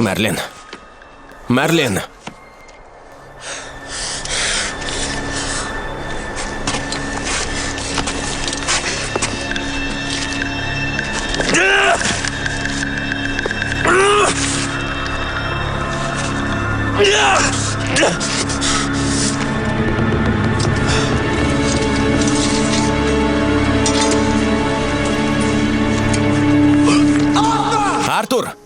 Мерлін. Мерлін. Артур!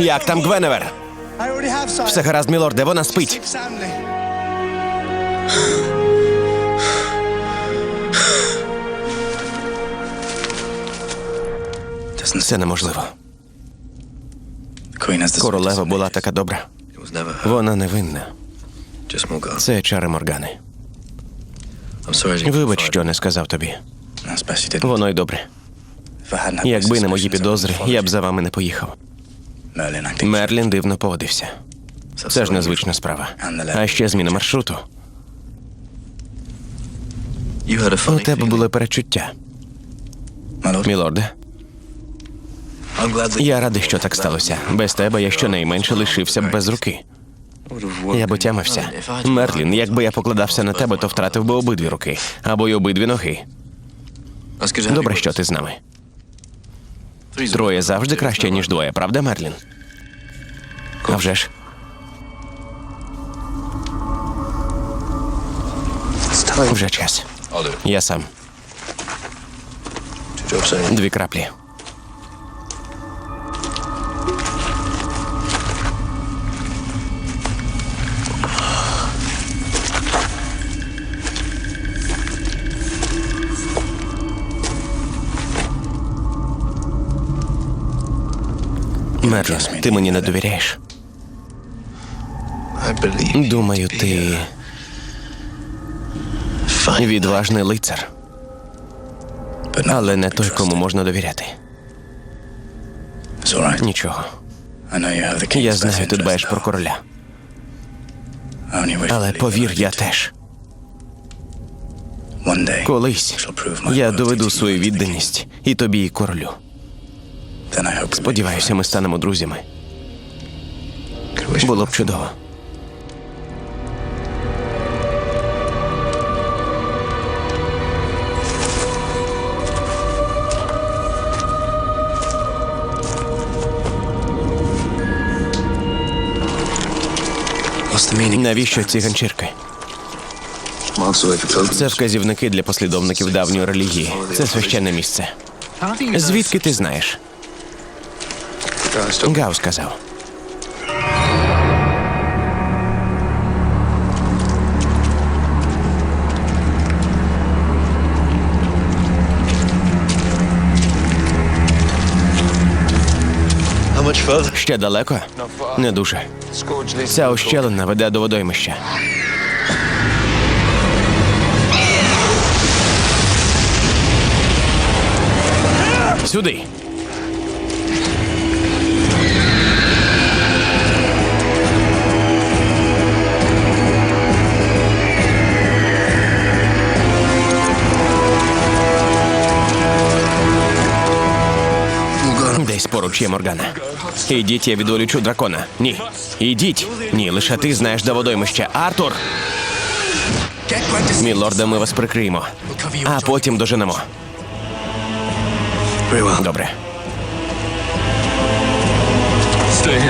Як там Гвеневер? Все гаразд, мілорде, вона спить. Це неможливо. Королева була така добра. Вона невинна. Це чари Моргани. Вибач, що не сказав тобі. Воно й добре. Якби не мої підозри, я б за вами не поїхав. Мерлін дивно поводився. Це ж незвична справа. А ще зміна маршруту. У тебе були перечуття, мілорде. Я радий, що так сталося. Без тебе я щонайменше лишився б без руки. Я б отямився. Мерлін, якби я покладався на тебе, то втратив би обидві руки або й обидві ноги. Добре, що ти з нами. Троє завжди краще, ніж двоє, правда, Мерлін? А вже ж. Вже час. Я сам. Дві краплі. Мерлін, ти мені не довіряєш. Думаю, ти відважний лицар, але не той, кому можна довіряти. Нічого. Я знаю, ти дбаєш про короля. Але повір, я теж. Колись я доведу свою відданість і тобі, і королю. Сподіваюся, ми станемо друзями. Було б чудово. Навіщо ці ганчірки? Це вказівники для послідовників давньої релігії. Це священне місце. Звідки ти знаєш? Гау сказав. Ще далеко? Не дуже. Ця ощелина веде до водоймища. Сюди. Поруч Моргана. Ідіть, я відволічу дракона. Ні. Ідіть. Ні, лише ти знаєш до водоймища. Артур! Мілорде, ми вас прикриємо. А потім доженемо. Добре.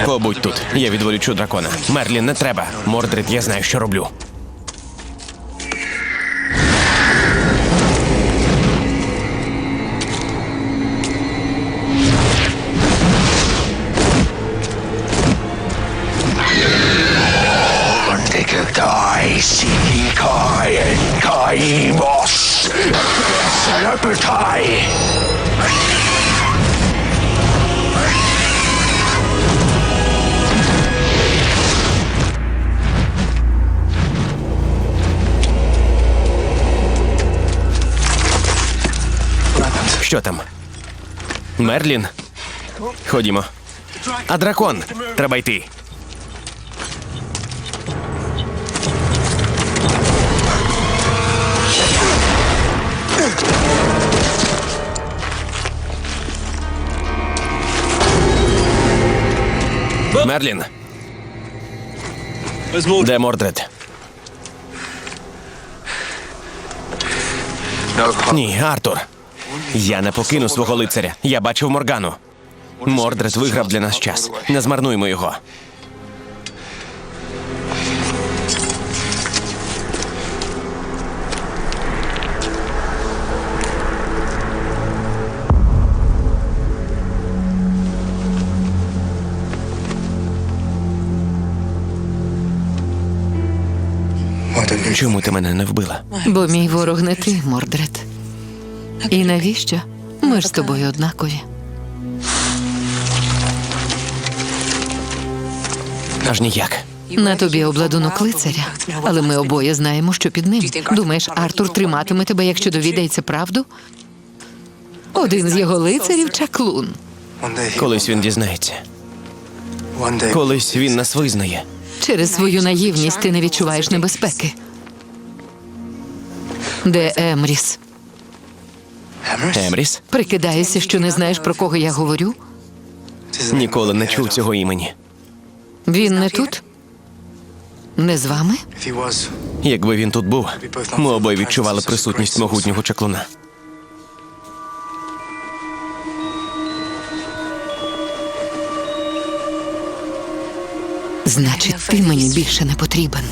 Побудь тут. Я відволічу дракона. Мерлін, не треба. Мордрид, я знаю, що роблю. taisi kaen kaivos. Lõpetai! Що там? Мерлин? Ходимо. А дракон. Треба йти. Мерлін, де Мордред? Ні, Артур. Я не покину свого лицаря. Я бачив Моргану. Мордред виграв для нас час. Не змарнуймо його. Чому ти мене не вбила? Бо мій ворог не ти, Мордред. І навіщо? Ми ж з тобою однакові. Аж ніяк. На тобі обладунок лицаря, але ми обоє знаємо, що під ним. Думаєш, Артур триматиме тебе, якщо довідається правду? Один з його лицарів чаклун. Колись він дізнається. Колись він нас визнає. Через свою наївність ти не відчуваєш небезпеки. Де Емріс? Емріс Прикидаєшся, що не знаєш, про кого я говорю? ніколи не чув цього імені. Він не тут? Не з вами? Якби він тут був, ми обоє відчували присутність могутнього чаклуна. Значить, ти мені більше не потрібен.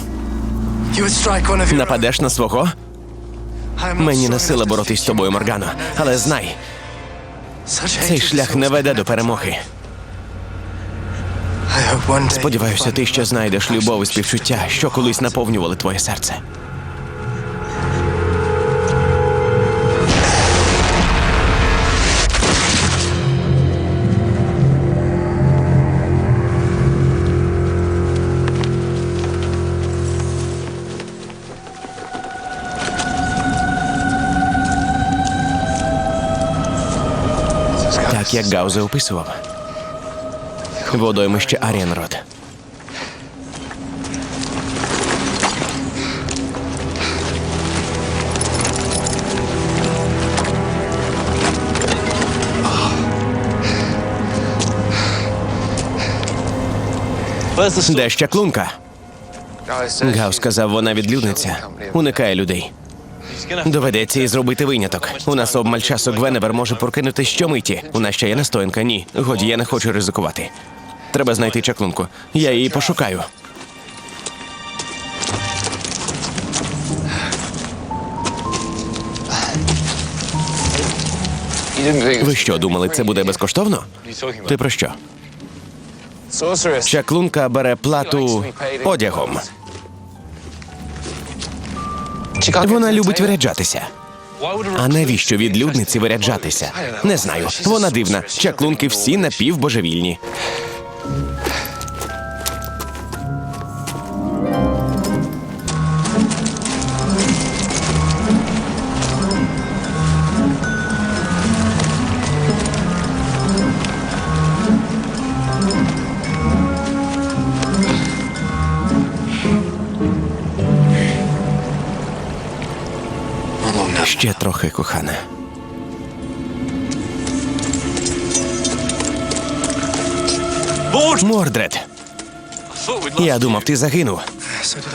Нападеш на свого? Мені не сила боротись з тобою, Моргано. Але знай, цей шлях не веде до перемоги. Сподіваюся, ти ще знайдеш любов і співчуття, що колись наповнювали твоє серце. Так як Гаузе описував. Водоймище Аріенрод. Де ще клунка? Гау сказав, вона відлюдниця. Уникає людей. Доведеться і зробити виняток. У нас обмаль часу Гвеневер може прокинутись щомиті. У нас ще є настоянка. Ні. Годі, я не хочу ризикувати. Треба знайти чаклунку. Я її пошукаю. Ви що, думали, це буде безкоштовно? Ти про що? Чаклунка бере плату одягом. Вона любить виряджатися. А навіщо відлюдниці виряджатися? Не знаю. Вона дивна. Чаклунки всі напівбожевільні. Ще трохи, кохана. Мордред. Я думав, ти загинув.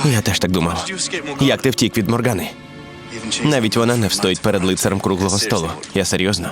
Я теж так думав. Як ти втік від Моргани? Навіть вона не встоїть перед лицарем круглого столу. Я серйозно.